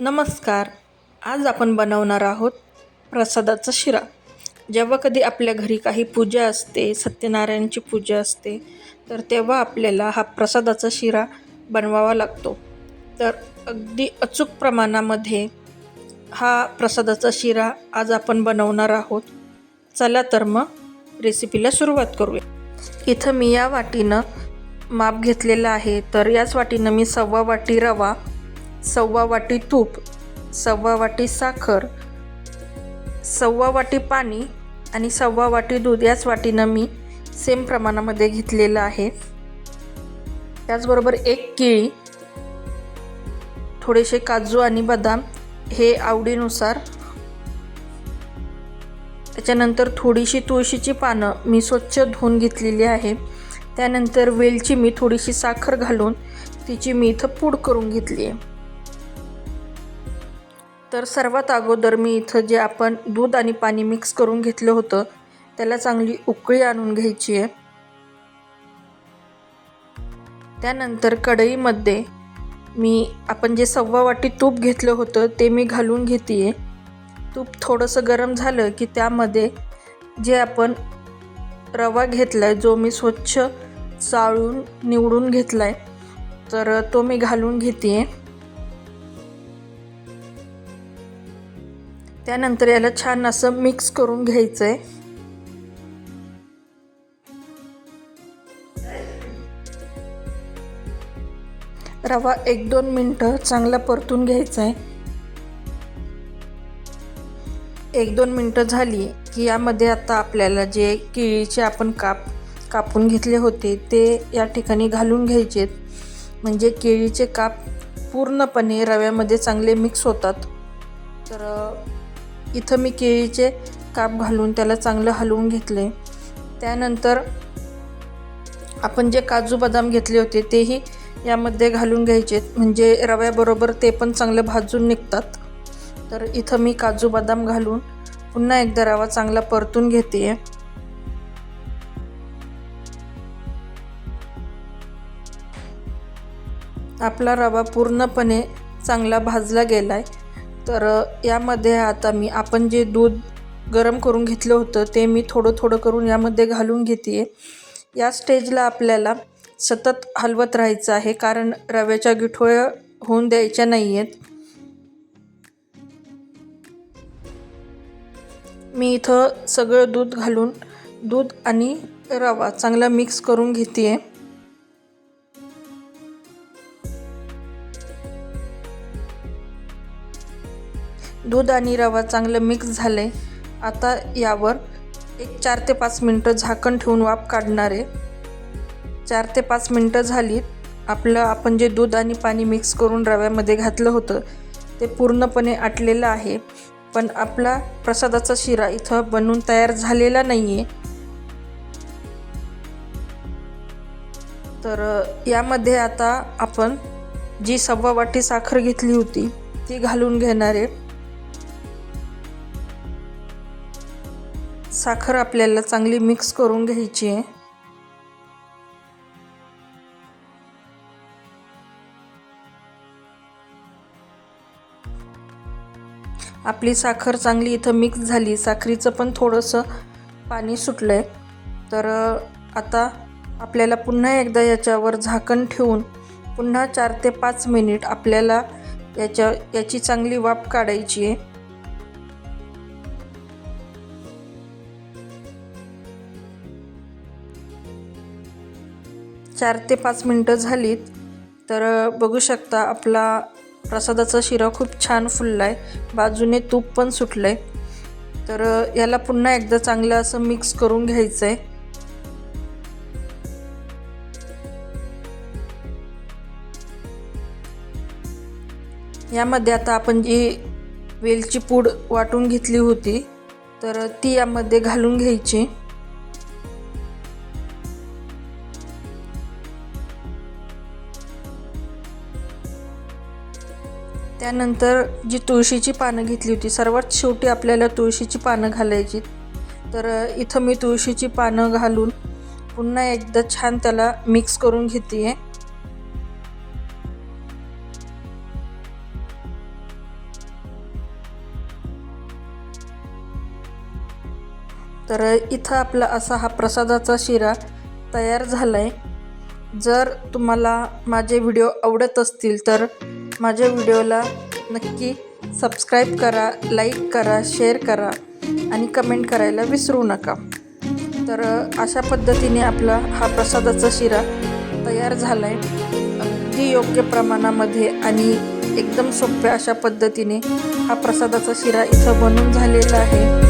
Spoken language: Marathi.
नमस्कार. आज आपण बनवणार आहोत प्रसादाचा शिरा. जेव्हा कधी आपल्या घरी काही पूजा असते सत्यनारायणची पूजा असते तर तेव्हा आपल्याला हा प्रसादाचा शिरा बनवावा लागतो. तर अगदी अचूक प्रमाणामध्ये हा प्रसादाचा शिरा आज आपण बनवणार आहोत. चला तर मग रेसिपीला सुरुवात करूया. इथं मी या वाटीनं माप घेतलेलं आहे तर याच वाटीनं मी सव्वा वाटी रवा सव्वा वाटी तूप सव्वा वाटी साखर सव्वा वाटी पाणी आणि सव्वा वाटी दूध याच वाटीनं मी सेम प्रमाणामध्ये घेतलेलं आहे. त्याचबरोबर एक केळी थोडेसे काजू आणि बदाम हे आवडीनुसार. त्याच्यानंतर थोडीशी तुळशीची पानं मी स्वच्छ धुवून घेतलेली आहे. त्यानंतर वेलची मी थोडीशी साखर घालून तिची मी इथं पूड करून घेतली आहे. तर सर्वात अगोदर मी इथं जे आपण दूध आणि पाणी मिक्स करून घेतलं होतं त्याला चांगली उकळी आणून घ्यायची आहे. त्यानंतर कढईमध्ये मी आपण जे सव्वा वाटी तूप घेतलं होतं ते मी घालून घेते आहे तूप थोडंसं गरम झालं की त्यामध्ये जे आपण रवा घेतला आहे जो मी स्वच्छ चाळून निवडून घेतला आहे तर तो मी घालून घेते आहे त्यानंतर याला छान असं मिक्स करून घ्यायचं आहे रवा एक दोन मिनटं चांगला परतून घ्यायचा आहे एक दोन मिनटं झाली की यामध्ये आता आपल्याला जे केळीचे आपण काप कापून घेतले होते ते या ठिकाणी घालून घ्यायचे म्हणजे केळीचे काप पूर्णपणे रव्यामध्ये चांगले मिक्स होतात. तर इथं मी केळीचे काप घालून त्याला चांगलं हलवून घेतले. त्यानंतर आपण जे काजू बदाम घेतले होते तेही यामध्ये घालून घ्यायचे. म्हणजे रव्याबरोबर ते पण चांगले भाजून निघतात. तर इथं मी काजू बदाम घालून पुन्हा एकदा रवा चांगला परतून घेते आपला रवा पूर्णपणे चांगला भाजला गेला आहे तर यामध्ये आता मी आपण जे दूध गरम करून घेतलं होतं ते मी थोडं थोडं करून यामध्ये घालून घेते या स्टेजला आपल्याला सतत हलवत राहायचं आहे कारण रव्याच्या गिठोळ्या होऊन द्यायच्या नाही आहेत मी इथं सगळं दूध घालून दूध आणि रवा चांगला मिक्स करून घेते आहे दूध आणि रवा चांगलं मिक्स झालं आहे आता यावर एक चार ते पाच मिनटं झाकण ठेवून वाफ काढणार आहे. चार ते पाच मिनटं झालीत आपलं आपण जे दूध आणि पाणी मिक्स करून रव्यामध्ये घातलं होतं ते पूर्णपणे आटलेलं आहे. पण आपला प्रसादाचा शिरा इथं बनवून तयार झालेला नाही आहे तर यामध्ये आता आपण जी सव्वा वाटी साखर घेतली होती ती घालून घेणार आहे. साखर आपल्याला चांगली मिक्स करून घ्यायची आहे. आपली साखर चांगली इथं मिक्स झाली साखरीचं पण थोडंसं पाणी सुटलं आहे तर आता आपल्याला पुन्हा एकदा याच्यावर झाकण ठेवून पुन्हा चार ते पाच मिनिट आपल्याला याच्या याची चांगली वाफ काढायची आहे. चार ते पाच मिनटं झालीत. तर बघू शकता आपला प्रसादाचा शिरा खूप छान फुलला आहे बाजूने तूप पण सुटलं आहे तर याला पुन्हा एकदा चांगलं असं मिक्स करून घ्यायचं आहे यामध्ये आता आपण जी वेलची पूड वाटून घेतली होती तर ती यामध्ये घालून घ्यायची. त्यानंतर जी तुळशीची पानं घेतली होती सर्वात शेवटी आपल्याला तुळशीची पानं घालायची. तर इथं मी तुळशीची पानं घालून पुन्हा एकदा छान त्याला मिक्स करून घेते आहे तर इथं आपला असा हा प्रसादाचा शिरा तयार झाला आहे जर तुम्हाला माझे व्हिडिओ आवडत असतील तर माझ्या व्हिडिओला नक्की सबस्क्राईब करा लाईक करा शेअर करा आणि कमेंट करायला विसरू नका. तर अशा पद्धतीने आपला हा प्रसादाचा शिरा तयार झाला आहे अगदी योग्य प्रमाणामध्ये आणि एकदम सोप्या अशा पद्धतीने हा प्रसादाचा शिरा इथं बनून झालेला आहे.